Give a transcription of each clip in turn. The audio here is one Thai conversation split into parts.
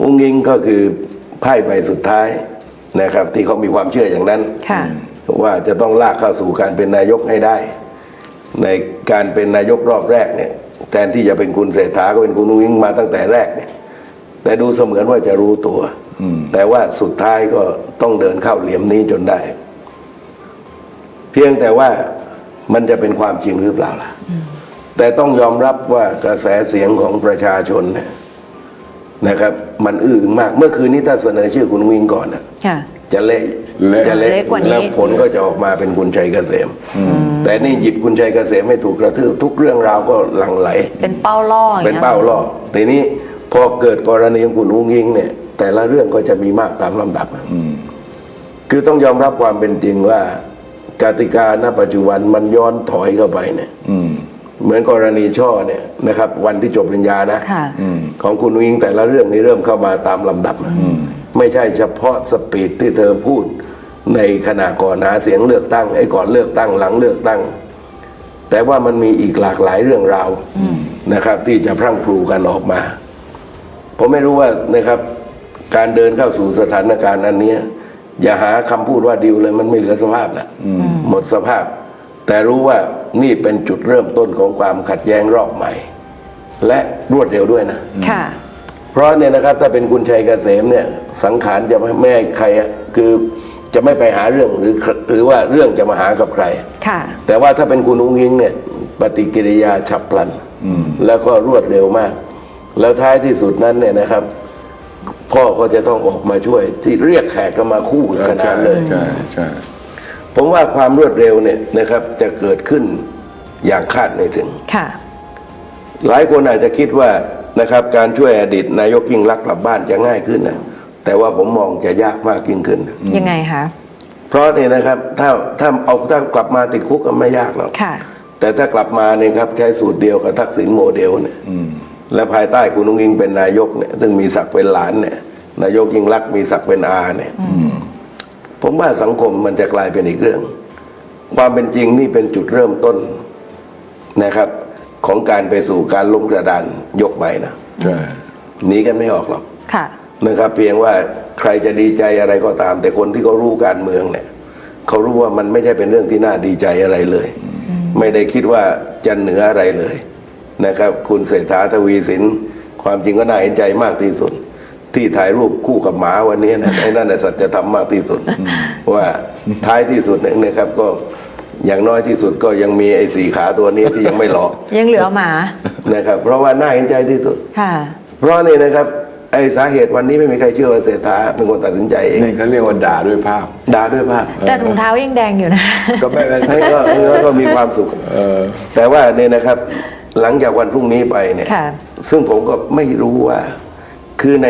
อุ้งยิงก็คือไพ่ใบสุดท้ายนะครับ ที่เขามีความเชื่ออย่างนั้นค่ะว่าจะต้องลากเข้าสู่การเป็นนายกให้ได้ ในการเป็นนายกรอบแรกเนี่ยแทนที่จะเป็นคุณเศรษฐาก็เป็นคุณนุ้งอิงมาตั้งแต่แรกเนี่ยแต่ดูเสมือนว่าจะรู้ตัวแต่ว่าสุดท้ายก็ต้องเดินเข้าเหลี่ยมนี้จนได้ เพียงแต่ว่ามันจะเป็นความจริงหรือเปล่าล่ะแต่ต้องยอมรับว่ากระแสเสียงของประชาชนเนี่ย นะครับมันอื้ออึงมาก เมื่อคืนนี้ถ้าเสนอชื่อคุณนุ้งอิงก่อนนะค่ะ จะเละเละจะเละเละกว่านี้ แล้วผลก็จะออกมาเป็นคุณชัยเกษม แต่นี่หยิบคุณชัยเกษมให้ถูกกระทืบทุกเรื่องราวก็หลั่งไหล เป็นเป้าล่ออย่างเป็นงี้ย เป้าล่อทีนี้พอเกิดกรณีของคุณอุ้งอิงเนี่ย แต่ละเรื่องก็จะมีมากตามลำดับอะคือต้องยอมรับความเป็นจริงว่ากติกาณปัจจุบันมันย้อนถอยเข้าไปเนี่ยอืม เหมือนกรณีช่อเนี่ยนะครับ วันที่จบปริญญานะค่ะของคุณวิงแต่ละเรื่องนี้เริ่มเข้ามาตามลำดับนะไม่ใช่เฉพาะสปีดที่เธอพูดในขณะก่อนหาเสียงเลือกตั้งไอ้ก่อนเลือกตั้งหลังเลือกตั้ง แต่ว่ามันมีอีกหลากหลายเรื่องราวนะครับ ที่จะพรั่งพรูกันออกมา ผมไม่รู้ว่านะครับ การเดินเข้าสู่สถานการณ์อันเนี้ยอย่าหาคำพูดว่าดิวเลยมันไม่เหลือสภาพแล้วหมดสภาพ แต่รู้ว่านี่เป็นจุดเริ่มต้นของความขัดแย้งรอบใหม่ และรวดเร็วด้วยนะค่ะเพราะเนี่ยนะครับถ้าเป็นคุณชัยเกษมเนี่ยสังขารจะไม่ไม่ให้ใครอะคือจะไม่ไปหาเรื่องหรือหรือว่าเรื่องจะมาหากับใครค่ะแต่ว่าถ้าเป็นคุณอุ้งอิงเนี่ยปฏิกิริยาฉับพลันแล้วก็รวดเร็วมาก แล้วท้ายที่สุดนั้นเนี่ยนะครับ พ่อก็จะต้องออกมาช่วยที่เรียกแขกก็มาคู่กันขนาใช่ดเลยใช่ใช่ ผมว่าความรวดเร็วเนี่ยนะครับจะเกิดขึ้นอย่างคาดไม่ถึง ค่ะ หลายคนอาจจะคิดว่านะครับการช่วยอดีตนายกยิ่งรักษณ์กลับบ้านจะง่ายขึ้นนะแต่ว่าผมมองจะยากมากยิ่งขึ้น ยังไงคะ เพราะเนี่ยนะครับถ้าถ้าเอาถ้ากลับมาติดคุกก็ไม่ยากหรอก ค่ะ แต่ถ้ากลับมาเนี่ยครับใช้สูตรเดียวกับทักษิณโมเดลเนี่ยและภายใต้คุณนุ้งอิงเป็นนายกเนี่ยซึ่งมีศักดิ์เป็นหลานเนี่ยนายกยิ่งรักษณ์มีศักดิ์เป็นอาเนี่ย ผมว่าสังคมมันจะกลายเป็นอีกเรื่อง ความเป็นจริงนี่เป็นจุดเริ่มต้นนะครับ ของการไปสู่การล้มกระดานยกใบนะใช่หนีกันไม่ออกหรอกค่ะนะครับ เพียงว่าใครจะดีใจอะไรก็ตาม แต่คนที่เขารู้การเมืองเนี่ยเขารู้ว่ามันไม่ใช่เป็นเรื่องที่น่าดีใจอะไรเลย ไม่ได้คิดว่าจะเหนืออะไรเลยนะครับ คุณเศรษฐาทวีสิน ความจริงก็น่าเห็นใจมากที่สุด ที่ถ่ายรูปคู่กับหมาวันนี้นะไอ้นั่นน่ะสัจธรรมมากที่สุด ว่าท้ายที่สุดเนี่ยนะครับก็อย่างน้อยที่สุดก็ยังมีไอ้สี่ขาตัวนี้ที่ยังไม่หลอกยังเหลือหมานะครับ เพราะว่าน่าเห็นใจที่สุดค่ะเพราะนี่นะครับไอ้สาเหตุวันนี้ไม่มีใครเชื่อว่าเศรษฐาเป็นคนตัดสินใจเองนี่เขาเรียกว่าด่าด้วยภาพด่าด้วยภาพ แต่ถุงเท้ายังแดงอยู่นะ ก็ไม่เป็นให้ก็แล้วก็มีความสุขเออแต่ว่าเนี่ยนะครับ หลังจากวันพรุ่งนี้ไปเนี่ยค่ะซึ่งผมก็ไม่รู้ว่า คือใน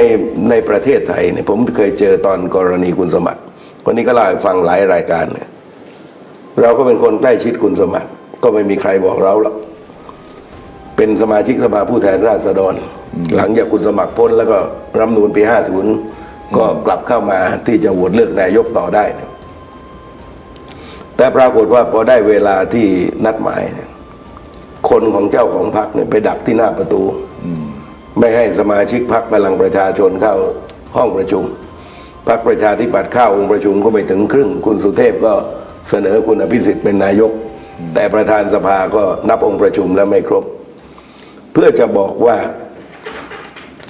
ในประเทศไทยเนี่ยผมเคยเจอตอนกรณีคุณสมัครวันนี้ก็เล่าให้ฟังหลายรายการเนี่ยเราก็เป็นคนใกล้ชิดคุณสมัคร ก็ไม่มีใครบอกเราหรอกเป็นสมาชิกสภาผู้แทนราษฎร หลังจากคุณสมัครพ้นแล้วก็รัฐธรรมนูลปี 50 ก็กลับเข้ามาที่จะโหวตเลือกนายกต่อได้เนี่ยแต่ปรากฏว่าพอได้เวลาที่นัดหมายเนี่ยคนของเจ้าของพรรคเนี่ยไปดักที่หน้าประตู ไม่ให้สมาชิกพรรคพลังประชาชนเข้าห้องประชุมพรรคประชาธิปัตย์เข้าองค์ประชุมก็ไม่ถึงครึ่ง คุณสุเทพก็เสนอคุณอภิสิทธิ์เป็นนายก แต่ประธานสภาก็นับองค์ประชุมแล้วไม่ครบ เพื่อจะบอกว่า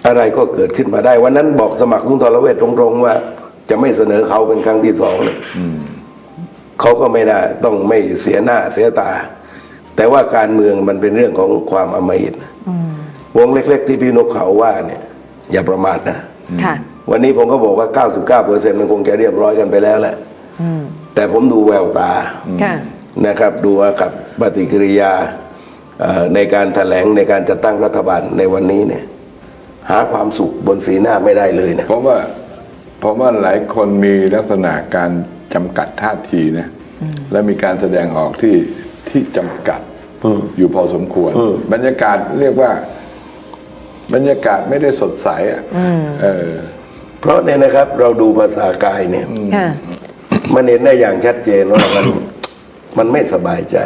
อะไรก็เกิดขึ้นมาได้วันนั้นบอกสมัครลุงทรเวชตรงๆว่า จะไม่เสนอเขาเป็นครั้งที่สองเลยเขาก็ไม่ได้ต้องไม่เสียหน้าเสียตา แต่ว่าการเมืองมันเป็นเรื่องของความอมหิต วงเล็ก ๆ ที่พี่นกเขาว่าเนี่ย อย่าประมาทนะค่ะ วันนี้ผมก็บอกว่า 99เปอร์เซ็นต์มันคงจะเรียบร้อยกันไปแล้วแหละแต่ผมดูแววตาค่ะ นะครับ ดูว่ากับปฏิกิริยาเอ่อในการแถลงในการจัดตั้งรัฐบาลในวันนี้เนี่ย หาความสุขบนสีหน้าไม่ได้เลยนะ เพราะว่าเพราะว่าหลายคนมีลักษณะการจำกัดท่าทีนะ และมีการแสดงออกที่ที่จำกัดอยู่พอสมควร บรรยากาศเรียกว่า บรรยากาศไม่ได้สดใสอะเออ เพราะเนี่ยนะครับเราดูภาษากายเนี่ย ค่ะ มันเห็นได้อย่างชัดเจนว่ามัน มันไม่สบายใจ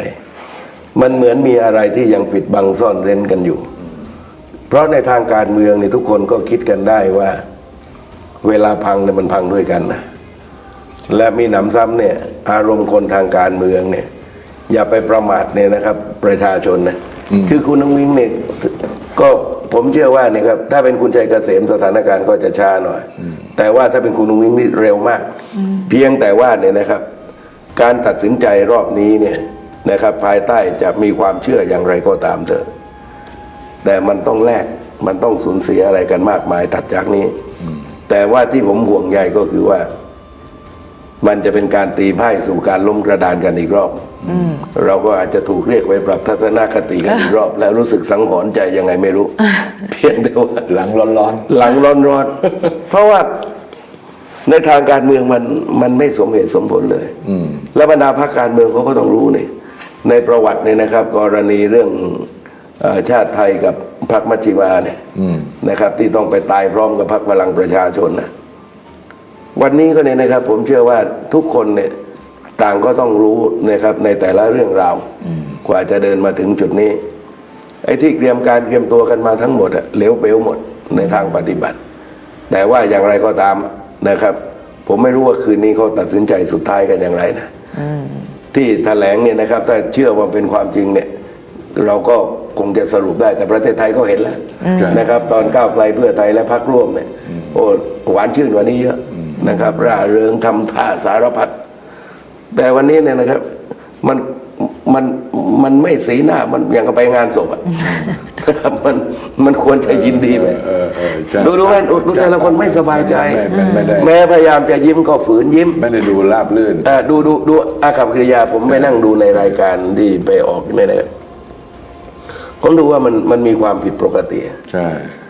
มันเหมือนมีอะไรที่ยังปิดบังซ่อนเร้นกันอยู่ เพราะในทางการเมืองเนี่ยทุกคนก็คิดกันได้ว่า เวลาพังเนี่ยมันพังด้วยกันนะและมีหนำซ้ำเนี่ย อารมณ์คนทางการเมืองเนี่ย อย่าไปประมาทเนี่ยนะครับ ประชาชนนะคือคุณน้องวิ่งเนี่ยก็ ผมเชื่อว่าเนี่ยครับถ้าเป็นคุณชัยเกษมสถานการณ์ก็จะช้าหน่อย แต่ว่าถ้าเป็นคุณน้งวิ่งนี่เร็วมาก เพียงแต่ว่าเนี่ยนะครับ การตัดสินใจรอบนี้เนี่ยนะครับ ภายใต้จะมีความเชื่ออย่างไรก็ตามเถอะ แต่มันต้องแลกมันต้องสูญเสียอะไรกันมากมายถัดจากนี้ แต่ว่าที่ผมห่วงใยก็คือว่า มันจะเป็นการตีไพ่สู่การล้มกระดานกันอีกรอบ เราก็อาจจะถูกเรียกไปปรับทัศนคติกันอีกรอบแล้วรู้สึกสังหรณ์ใจยังไงไม่รู้ เพียงแต่ว่าหลังร้อนหลังร้อนร้อนๆเพราะว่าในทางการเมืองมันมันไม่สมเหตุสมผลเลยแล้วบรรดาพรรคการเมืองเขาก็ต้องรู้นี่ในประวัติเนี่ยนะครับ กรณีเรื่องเออชาติไทยกับพรรคมัชชิมาเนี่ยนะครับ ที่ต้องไปตายพร้อมกับพรรคพลังประชาชนนะวันนี้ก็เนี่ยนะครับ ผมเชื่อว่าทุกคนเนี่ย ต่างก็ต้องรู้นะครับในแต่ละเรื่องราว กว่าจะเดินมาถึงจุดนี้ ไอ้ที่เตรียมการเตรียมตัวกันมาทั้งหมดอะเหลวเปลวหมดในทางปฏิบัติ แต่ว่าอย่างไรก็ตามนะครับ ผมไม่รู้ว่าคืนนี้เขาตัดสินใจสุดท้ายกันอย่างไรนะที่แถลงเนี่ยนะครับ ถ้าเชื่อว่าเป็นความจริงเนี่ย เราก็คงจะสรุปได้แต่ประเทศไทยก็เห็นแล้วใช่นะครับ ตอนก้าวไกลเพื่อไทยและพรรคร่วมเนี่ยโอ้หวานชื่นกว่านี้เยอะนะครับ ร่าเริงทำท่าสารพัด แต่วันนี้เนี่ยนะครับ มันมันมันไม่สีหน้ามันอย่างกับไปงานศพอะนะครับมันมันควรจะยินดีไหมๆเออเออใช่ดูดูไหมดูแต่ละคนไม่สบายใจไม่ไม่ได้แม้พยายามจะยิ้มก็ฝืนยิ้ม ไม่ได้ดูราบลื่น อ่าดูดูดูอาคับกิริยาผมไปนั่งดูในรายการที่ไปออกเนี่ยนะครับผมดูว่ามันมันมีความผิดปกติใช่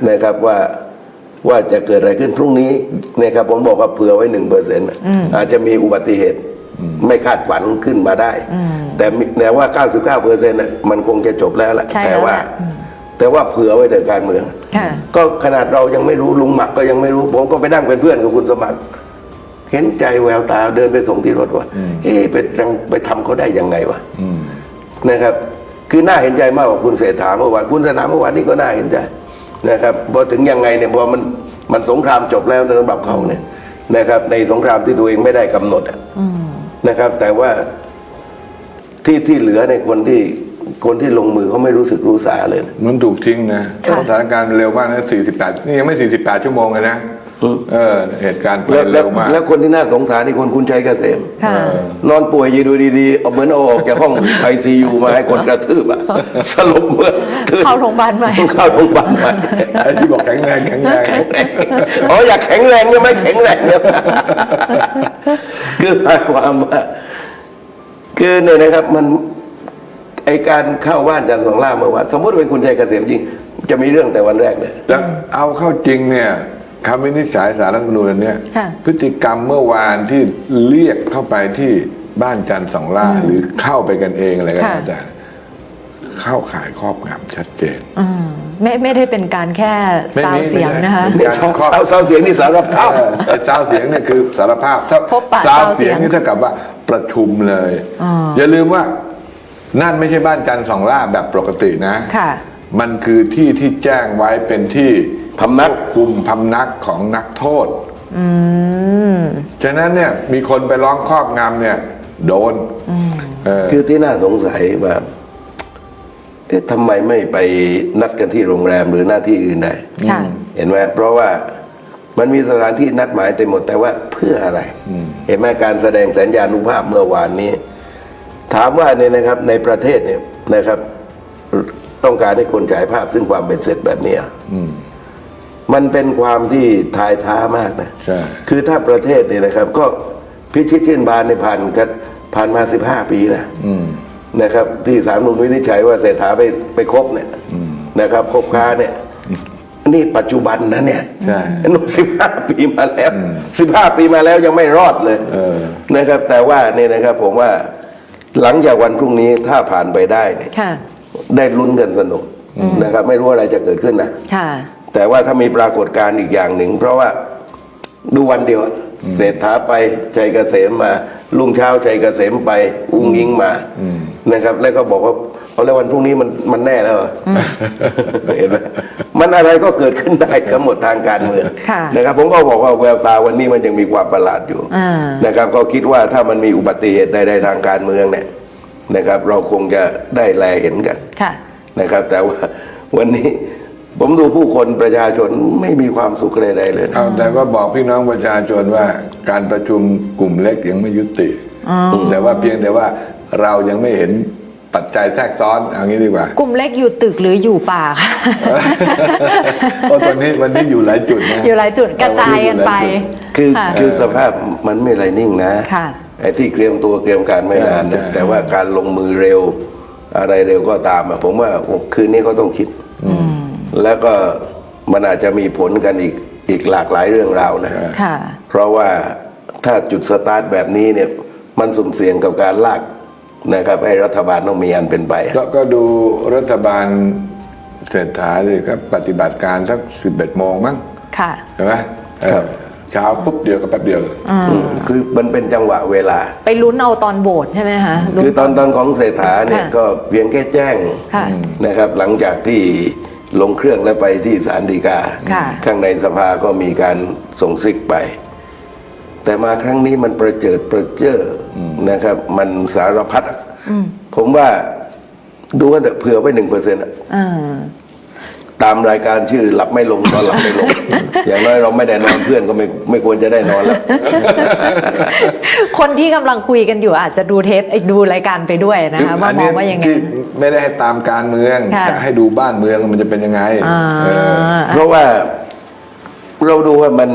นะครับว่าว่าจะเกิดอะไรขึ้นพรุ่งนี้นะครับผมบอกว่าเผื่อไว้หนึ่งเปอร์เซ็นต์อาจจะมีอุบัติเหตุ ไม่คาดฝันขึ้นมาได้ แต่มีแต่ว่า 99เปอร์เซ็นต์มันคงจะจบแล้วแหละใช่แต่แล้วว่าแหละอืมแต่ว่าเผื่อไว้แต่การเมืองค่ะก็ขนาดเรายังไม่รู้ลุงหมักก็ยังไม่รู้ ผมก็ไปนั่งเป็นเพื่อนกับคุณสมัครเห็นใจแววตาเดินไปส่งที่รถว่าเอ๊ะไปรังไปทำเขาได้ยังไงวะนะครับ คือน่าเห็นใจมากกว่าคุณเศรษฐาเมื่อวานคุณเศรษฐาเมื่อวานนี้ก็น่าเห็นใจนะครับพอถึงยังไงเนี่ยพอมันมันสงครามจบแล้วในระดับเขาเนี่ยนะครับ ในสงครามที่ตัวเองไม่ได้กำหนดอะ นะครับ แต่ว่าที่ที่เหลือในยคนที่คนที่ลงมือเขาไม่รู้สึกรู้สาเลยนะมันถูกทิ้งนะค่ะสถานการณ์เร็วมากนะ48 นี่ยังไม่ 48 ชั่วโมงเลยนะ เออเหตุการณ์ไปแล้วแล้วเร็วมากแล้วคนที่น่าสงสารนี่คนคุณชัยเกษม ค่ะ นอนป่วยอยู่ดูดีๆเอาเหมือนเอาออกจากห้องไอซียูมาให้คนกระทืบอะสลบเมื่อตื่นเข้าโรงพยาบาลใหม่ เข้าโรงพยาบาลใหม่ไอ้ที่บอกแข็งแรงแข็งแรงอ๋ออยากแข็งแรงยังไม่แข็งแรงเนี่ยคือหมายความว่าคือเนี่ยนะครับมันไอการเข้าบ้านจันทร์สองล่าเมื่อวานสมมติเป็นคุณชัยเกษมจริง จะมีเรื่องแต่วันแรกเลย แล้วเอาเข้าจริงเนี่ย คำวินิจฉัยสารรัฐธรรมนูญอันเนี้ยค่ะ พฤติกรรมเมื่อวานที่เรียกเข้าไปที่บ้านจันทร์สองล่าหรือเข้าไปกันเองอะไรก็ค่ะแล้วแต่เข้าขายครอบงำชัดเจน อืมไม่ไม่ได้เป็นการแค่ไม่ซาวมีเสียงไม่ได้นะคะ ไม่เนี่ยการเศร้าครอบเศร้าเศร้าเสียงนี่สารภาพ เออไอ้ซาวเสียงเนี่ยคือสารภาพถ้าพบปะซาวซาวเสีเสียยงงนี่เท่ากับว่าประชุมเลยอ่าอย่าลืมว่านั่นไม่ใช่บ้านจันทร์สองล่าแบบปกตินะค่ะ มันคือที่ที่แจ้งไว้เป็นที่ พำนักคุมพำนักของนักโทษอืมฉะนั้นเนี่ยมีคนไปร้องครอบงำเนี่ย โดนเออคือที่น่าสงสัยว่าเอ๊ะทำไมไม่ไปนัดกันที่โรงแรมหรือหน้าที่อื่นได้ค่ะ เห็นไหมเพราะว่ามันมีสถานที่นัดหมายเต็มหมดแต่ว่าเพื่ออะไร เห็นไหมการแสดงสัญญานุภาพเมื่อวานนี้ ถามว่าเนี่ยนะครับในประเทศเนี่ยนะครับ ต้องการให้คนฉายภาพซึ่งความเป็นเสร็จแบบเนี้ย มันเป็นความที่ทายท้ามากนะใช่ คือถ้าประเทศเนี่ยนะครับ ก็พิชิตชื่นบานในผ่านกันผ่านมาสิบห้าปีนะนะครับ ที่สารนุนวินิจฉัยว่าเศรษฐาไปไปคบเนี่ยนะครับคบค้าเนี่ย นี่ปัจจุบันนะเนี่ยใช่นู่นสิบห้าปีมาแล้วสิบห้าปีมาแล้วยังไม่รอดเลยเออ นะครับ แต่ว่าเนี่ยนะครับผมว่าหลังจากวันพรุ่งนี้ถ้าผ่านไปได้เนี่ย ค่ะ ได้ลุ้นกันสนุกนะครับ ไม่รู้อะไรจะเกิดขึ้นนะ ค่ะ แต่ว่าถ้ามีปรากฏการณ์อีกอย่างหนึ่ง เพราะว่าดูวันเดียวอะเศรษฐาไปชัยเกษมมาลุงเช้าชัยเกษมไป อุ้งยิงมานะครับ แล้วก็บอกว่าเอาแล้ววันพรุ่งนี้มันมันแน่แล้วเหรอเห็นไหมมันอะไรก็เกิดขึ้นได้ทั้งหมดทางการเมืองค่ะนะครับ ผมก็บอกว่าแววตาวันนี้มันยังมีความประหลาดอยู่อ่านะครับก็คิดว่าถ้ามันมีอุบัติเหตุใดๆทางการเมืองเนี่ยนะครับ เราคงจะได้แลเห็นกันค่ะนะครับ แต่ว่าวันนี้ ผมดูผู้คนประชาชนไม่มีความสุขใดๆเลยนะเอาแต่ก็บอกพี่น้องประชาชนว่าการประชุมกลุ่มเล็กยังไม่ยุติ แต่ว่าเพียงแต่ว่าเรายังไม่เห็นปัจจัยแทรกซ้อนเอางี้ดีกว่า กลุ่มเล็กอยู่ตึกหรืออยู่ป่าคะเพราะตอนนี้วันนี้อยู่หลายจุดนะอยู่หลายจุดกระจายกันไป คือค่ะคือสภาพมันไม่ไรนิ่งนะค่ะไอ้ที่เตรียมตัวเตรียมการไม่นานนะแต่ว่าการลงมือเร็วอะไรเร็วก็ตามอะผมว่าคืนนี้ก็ต้องคิด แล้วก็มันอาจจะมีผลกันอีกอีกหลากหลายเรื่องราวนะค่ะ เพราะว่าถ้าจุดสตาร์ทแบบนี้เนี่ยมันสุ่มเสี่ยงกับการลากนะครับให้รัฐบาลต้องมีอันเป็นไปอะก็ก็ดูรัฐบาลเศรษฐาเลยครับปฏิบัติการสักสิบเอ็ดโมงมั้งค่ะใช่ไหมเออเช้าปุ๊บเดียวก็แป๊บเดียวคือมันเป็นจังหวะเวลา ไปลุ้นเอาตอนโบสใช่ไหมคะลุ้คือตอนตอนของเศรษฐาเนี่ยค่ะก็เพียงแค่แจ้งค่ะนะครับ หลังจากที่ ลงเครื่องแล้วไปที่ศาลฎีกาค่ะข้างในสภาก็มีการส่งซิกไป แต่มาครั้งนี้มันประเจิดประเจ้ออนะครับ มันสารพัดอะผมว่าดูว่าแต่เผื่อไว้หนึ่งเปอร์เซ็นต์อ่า ตามรายการชื่อหลับไม่ลงตอนหลับไม่ลง อย่างน้อยเราไม่ได้นอนเพื่อนก็ไม่ไม่ควรจะได้นอนแล้ว คนที่กำลังคุยกันอยู่อาจจะดูเทปเอ้ยดูรายการไปด้วยนะคะว่ามองว่ายังไง ที่ไม่ได้ให้ตามการเมืองค่ะ จะให้ดูบ้านเมืองมันจะเป็นยังไงอ่าเออเพราะว่าเราดูว่ามัน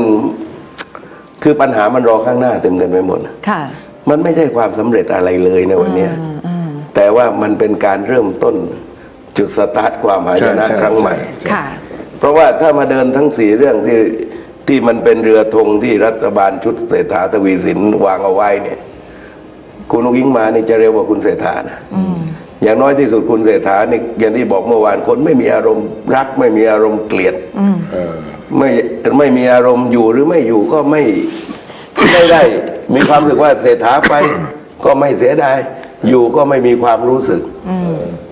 คือปัญหามันรอข้างหน้าเต็มกันไปหมด ค่ะ มันไม่ใช่ความสำเร็จอะไรเลยในวันเนี้ยแต่ว่ามันเป็นการเริ่มต้น จุดสตาร์ทความหายนะใช่ใช่ครั้งใหม่ ค่ะ เพราะว่าถ้ามาเดินทั้งสี่เรื่องที่ที่มันเป็นเรือธงที่รัฐบาลชุดเศรษฐาทวีสินวางเอาไว้เนี่ย คุณอุ้งอิงมานี่จะเร็วกว่าคุณเศรษฐานะอย่างน้อยที่สุดคุณเศรษฐานี่อย่างที่บอกเมื่อวานคนไม่มีอารมณ์รัก ไม่มีอารมณ์เกลียดเออไม่ไม่มีอารมณ์อยู่หรือไม่อยู่ก็ไม่ไม่ได้ มีความรู้สึกว่าเศรษฐาไป ก็ไม่เสียดาย อยู่ก็ไม่มีความรู้สึก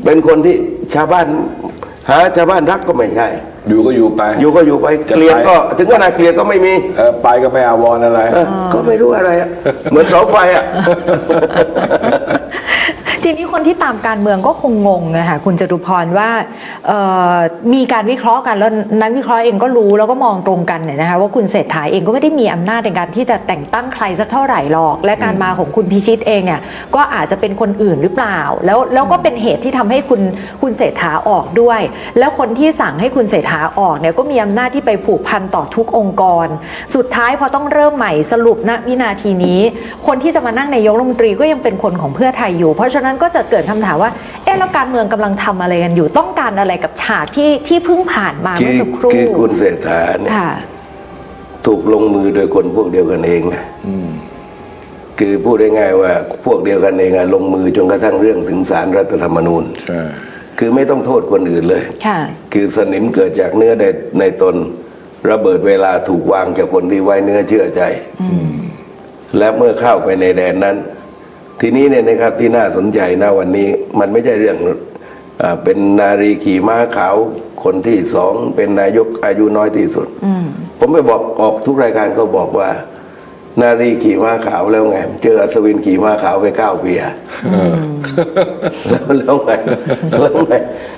เป็นคนที่ชาวบ้าน หาชาวบ้านรักก็ไม่ใช่ อยู่ก็อยู่ไป อยู่ก็อยู่ไปจะไปเกลียดก็ ถึงขนาดเกลียดก็ไม่มีเออไปก็ไม่อาวรณ์อะไรเออก็ไม่รู้อะไรอะเหมือนเสาไฟอะ ทีนี้คนที่ตามการเมืองก็คงงงนะคะคุณจตุพรว่ามีการวิเคราะห์กันแล้วนักวิเคราะห์เองก็รู้แล้วก็มองตรงกันเนี่ยนะคะว่าคุณเศรษฐาเองก็ไม่ได้มีอำนาจในการที่จะแต่งตั้งใครสักเท่าไหร่หรอก และการมาของคุณพิชิตเองเนี่ยก็อาจจะเป็นคนอื่นหรือเปล่า แล้วแล้วก็เป็นเหตุที่ทำให้คุณคุณเศรษฐาออกด้วย แล้วคนที่สั่งให้คุณเศรษฐาออกเนี่ยก็มีอำนาจที่ไปผูกพันต่อทุกองค์กร สุดท้ายพอต้องเริ่มใหม่สรุปณวินาทีนี้ คนที่จะมานั่งนายกรัฐมนตรีก็ยังเป็นคนของเพื่อไทยอยู่ เพราะฉะนั้นก็จะเกิดคำถามว่า เอ๊ะแล้วการเมืองกำลังทำอะไรกันอยู่ต้องการอะไรกับฉากที่ที่เพิ่งผ่านมาคืเมื่ออสักครู่คือคุณเศรษฐาเนี่ยค่ะถูกลงมือโดยคนพวกเดียวกันเองนะคือพูดง่ายๆว่าพวกเดียวกันเองอะลงมือจนกระทั่งเรื่องถึงสารรัฐธรรมนูญใช่คือไม่ต้องโทษคนอื่นเลยค่ะคือสนิมเกิดจากเนื้อในในตนระเบิดเวลาถูกวางจากคนที่ไว้เนื้อเชื่อใจ และเมื่อเข้าไปในแดนนั้น ทีนี้เนี่ยนะครับที่น่าสนใจนะวันนี้มันไม่ใช่เรื่องอาเป็นนารีขี่ม้าขาวคนที่สองเป็นนายกอายุน้อยที่สุดผมไปบอกออกทุกรายการก็บอกว่า นารีขี่ม้าขาวแล้วไง เจออัศวินขี่ม้าขาวไปเก้าปีอะแล้วแล้วไงแล้วไง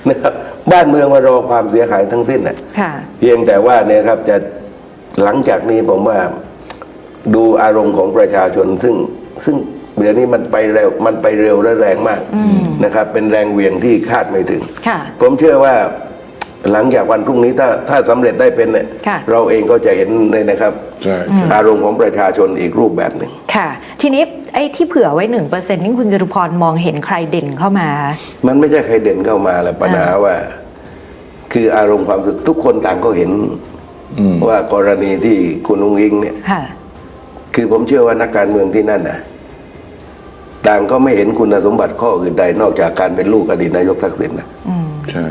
นะครับบ้านเมืองมารอความเสียหายทั้งสิ้นน่ะค่ะเพียงแต่ว่าเนี่ยครับจะหลังจากนี้ผมว่าดูอารมณ์ของประชาชนซึ่งซึ่ง เดี๋ยวนี้มันไปเร็วมันไปเร็วและแรงมากนะครับ เป็นแรงเหวี่ยงที่คาดไม่ถึงค่ะผมเชื่อว่าหลังจากวันพรุ่งนี้ถ้าถ้าสำเร็จได้เป็นเนี่ยค่ะเราเองก็จะเห็นเลยนะครับใช่ใช่อารมณ์ของประชาชนอีกรูปแบบหนึ่งค่ะ ทีนี้ไอ้ที่เผื่อไว้หนึ่งเปอร์เซ็นต์นี่คุณจตุพรมองเห็นใครเด่นเข้ามา มันไม่ใช่ใครเด่นเข้ามาแล้วปัญหาว่า คืออารมณ์ความรู้สึกทุกคนต่างก็เห็นว่ากรณีที่คุณอุ้งอิงเนี่ยค่ะคือผมเชื่อว่านักการเมืองที่นั่นนะ ต่างก็ไม่เห็นคุณสมบัติข้ออื่นใดนอกจากการเป็นลูกอดีตนายกทักษิณนะใช่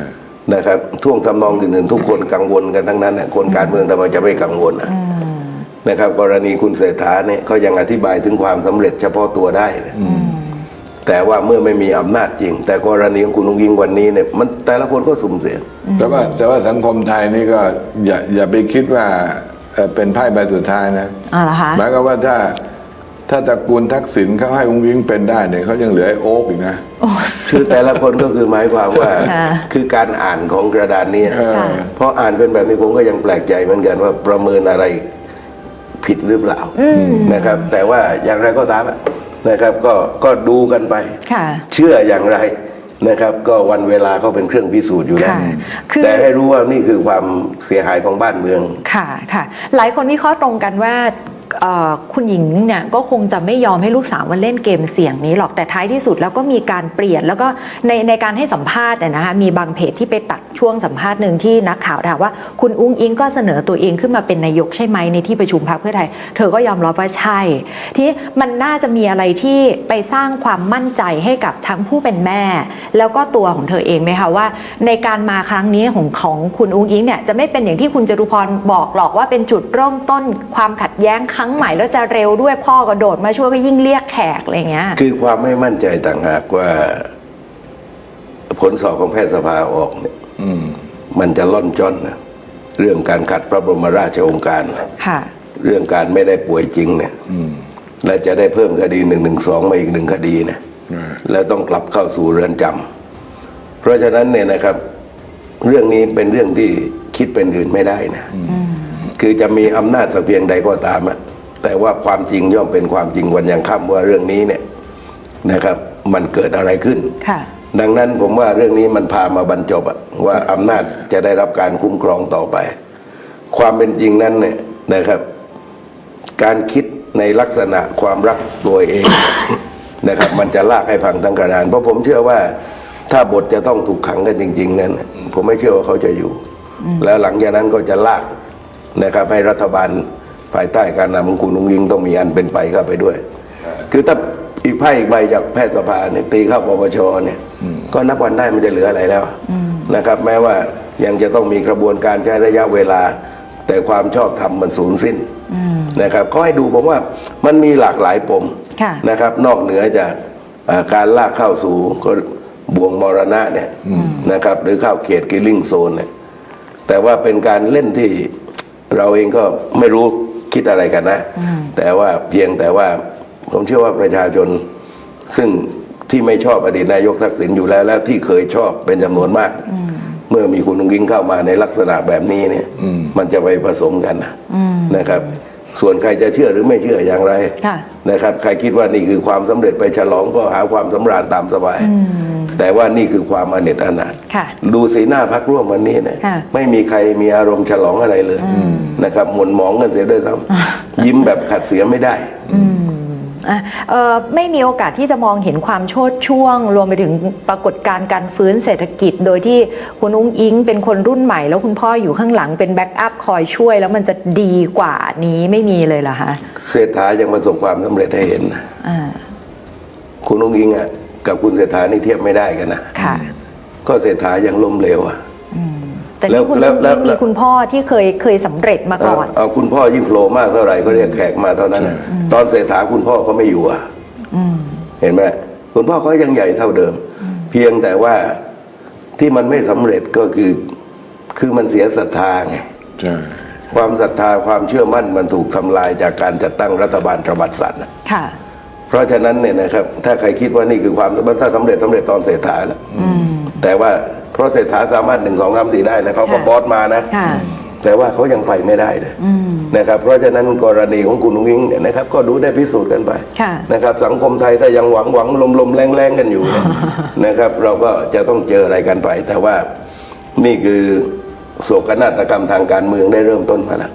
นะครับท่วงทำนองอื่นๆทุกคนกังวลกันทั้งนั้นนะคนการเมืองทำไมจะไม่กังวลนะนะครับ กรณีคุณเศรษฐาเนี่ยเขายังอธิบายถึงความสำเร็จเฉพาะตัวได้เลยแต่แต่ว่าเมื่อไม่มีอำนาจจริง แต่กรณีของคุณลุงยิงวันนี้เนี่ยมันแต่ละคนก็สุ่มเสี่ยงแต่ว่าแต่ว่าสังคมไทยนี่ก็อย่าอย่าไปคิดว่าเอ่อเป็นไพ่ใบสุดท้ายนะอ่าเหรอคะหมายความว่าถ้า ถ้าตระกูลทักษิณเขาให้อุ้งอิงเป็นได้เนี่ยเขายังเหลือไอ้โอ๊กอีกนะคือแต่ละคนก็คือหมายความว่า ค่ะคือการอ่านของกระดานเนี้เออ ค่ะ เพราะอ่านเป็นแบบนี้ผมก็ยังแปลกใจเหมือนกันว่าประเมินอะไรผิดหรือเปล่านะครับ แต่ว่าอย่างไรก็ตามอะนะครับก็ก็ดูกันไป ค่ะ เชื่ออย่างไรนะครับ ก็วันเวลาก็เป็นเครื่องพิสูจน์อยู่แล้วค่ะคือ แต่ให้รู้ว่านี่คือความเสียหายของบ้านเมือง ค่ะค่ะ หลายคนวิเคราะห์ตรงกันว่าเอ่อ คุณหญิงเนี่ยก็คงจะไม่ยอมให้ลูกสาวมาเล่นเกมเสี่ยงนี้หรอกแต่ท้ายที่สุดแล้วก็มีการเปลี่ยนแล้วก็ในในการให้สัมภาษณ์เนี่ยนะคะมีบางเพจที่ไปตัดช่วงสัมภาษณ์หนึ่งที่นักข่าวถามว่าคุณอุ้งอิงก็เสนอตัวเองขึ้นมาเป็นนายกใช่ไหมในที่ประชุมพรรคเพื่อไทย เธอก็ยอมรับว่าใช่ ที่มันน่าจะมีอะไรที่ไปสร้างความมั่นใจให้กับทั้งผู้เป็นแม่ แล้วก็ตัวของเธอเองไหมคะว่า ในการมาครั้งนี้ของของคุณอุ้งอิงเนี่ยจะไม่เป็นอย่างที่คุณจตุพรบอกหรอกว่าเป็นจุดเริ่มต้นความขัดแย้งครั้งใหม่แล้วจะเร็วด้วยพ่อกระโดดมาช่วยก็ยิ่งเรียกแขกอะไรอย่างเงี้ย คือความไม่มั่นใจต่างหากว่า ผลสอบของแพทยสภาออกเนี่ยอืมมันจะล่อนจ้อนนะเรื่องการขัดพระบรมราชโองการนะค่ะ เรื่องการไม่ได้ป่วยจริงเนี่ยอืมและจะได้เพิ่มคดีหนึ่งหนึ่งสองมาอีกหนึ่งคดีนะอ่าแล้วต้องกลับเข้าสู่เรือนจำเพราะฉะนั้นเนี่ยนะครับ เรื่องนี้เป็นเรื่องที่คิดเป็นอื่นไม่ได้นะคือจะมีอำนาจสักเพียงใดก็ตามอะ แต่ว่าความจริงย่อมเป็นความจริงวันยังค่ำว่าเรื่องนี้เนี่ยนะครับ มันเกิดอะไรขึ้นค่ะดังนั้นผมว่าเรื่องนี้มันพามาบรรจบอะว่าอำนาจจะได้รับการคุ้มครองต่อไป ความเป็นจริงนั้นเนี่ยนะครับ การคิดในลักษณะความรักตัวเองนะครับ มันจะลากให้พังทั้งกระดาน เพราะผมเชื่อว่าถ้าบทจะต้องถูกขังกันจริง ๆ นั้น ผมไม่เชื่อว่าเขาจะอยู่ แล้วหลังจากนั้นก็จะลากนะครับให้รัฐบาล ภายใต้การนำของคุณลุงยิงต้องมีอันเป็นไปเข้าไปด้วย คือถ้าอีกไพ่อีกใบจากแพทยสภาเนี่ยตีเข้าปปชเนี่ยก็นับวันได้มันจะเหลืออะไรแล้วนะครับ แม้ว่ายังจะต้องมีกระบวนการใช้ระยะเวลา แต่ความชอบธรรมมันสูญสิ้นนะครับเขาให้ดูผมว่ามันมีหลากหลายปมค่ะนะครับ นอกเหนือจากอ่าการลากเข้าสู่ก็บ่วงมรณะเนี่ยนะครับ หรือเข้าเขตกิลลิ่งโซนเนี่ยแต่ว่าเป็นการเล่นที่เราเองก็ไม่รู้ คิดอะไรกันนะ แต่ว่าเพียงแต่ว่าผมเชื่อว่าประชาชน ซึ่งที่ไม่ชอบอดีตนายกทักษิณอยู่แล้ว และที่เคยชอบเป็นจำนวนมาก เมื่อมีคุณลุงยิ่งเข้ามาในลักษณะแบบนี้เนี่ย มันจะไปผสมกันนะนะครับ ส่วนใครจะเชื่อหรือไม่เชื่ออย่างไรค่ะนะครับ ใครคิดว่านี่คือความสำเร็จไปฉลองก็หาความสำราญตามสบาย แต่ว่านี่คือความอเนจอนาถค่ะดูสีหน้าพักร่วมวันนี้เนี่ยค่ะไม่มีใครมีอารมณ์ฉลองอะไรเลยนะครับหม่นหมองกันเสียด้วยซ้ำยิ้มแบบขัดเสียไม่ได้อะเอ่อไม่มีโอกาสที่จะมองเห็นความโชดช่วง รวมไปถึงปรากฏการณ์การฟื้นเศรษฐกิจ โดยที่คุณอุ้งอิงเป็นคนรุ่นใหม่ แล้วคุณพ่ออยู่ข้างหลังเป็นแบ็กอัพคอยช่วย แล้วมันจะดีกว่านี้ไม่มีเลยเหรอคะเศรษฐายังประสบความสำเร็จให้เห็นนะอ่าคุณองอิงอะ กับคุณเศรษฐานี่เทียบไม่ได้กันนะค่ะ ก็เศรษฐายังล้มเหลวอะแต่แล้นี่วคุณแล้อุ้วงแล้อิวงมีคุณพ่อที่เคยเคยสำเร็จมาเอาก่อนเอาคุณพ่อยิ่งโผล่มากเท่าไหร่ก็เรียกแขกมาเท่านั้นน่ะตอนเศรษฐาคุณพ่อก็ไม่อยู่อะเห็นไหมคุณพ่อเขายังใหญ่เท่าเดิม เพียงแต่ว่าที่มันไม่สำเร็จก็คือคือมันเสียศรัทธาไงใช่ความศรัทธาความเชื่อมั่นมันถูกทำลายจากการจัดตั้งรัฐบาลตระบัดสัตว์น่ะค่ะ เพราะฉะนั้นเนี่ยนะครับ ถ้าใครคิดว่านี่คือความถ้าสำเร็จสำเร็จตอนเศรษฐาแล้วแต่ว่าเพราะเศรษฐาสามารถหนึ่งสองสามสี่ได้นะเขาก็ค่ะบอสมานะค่ะแต่ว่าเขายังไปไม่ได้เลยนะครับ เพราะฉะนั้นกรณีของคุณอุ้งอิงเนี่ยนะครับ ก็ดูได้พิสูจน์กันไปค่ะนะครับ สังคมไทยถ้ายังหวังหวังลมลมแรงแรงกันอยู่เนี่ยนะครับ เราก็จะต้องเจออะไรกันไป แต่ว่านี่คือโศกนาฏกรรมทางการเมืองได้เริ่มต้นมาแล้ว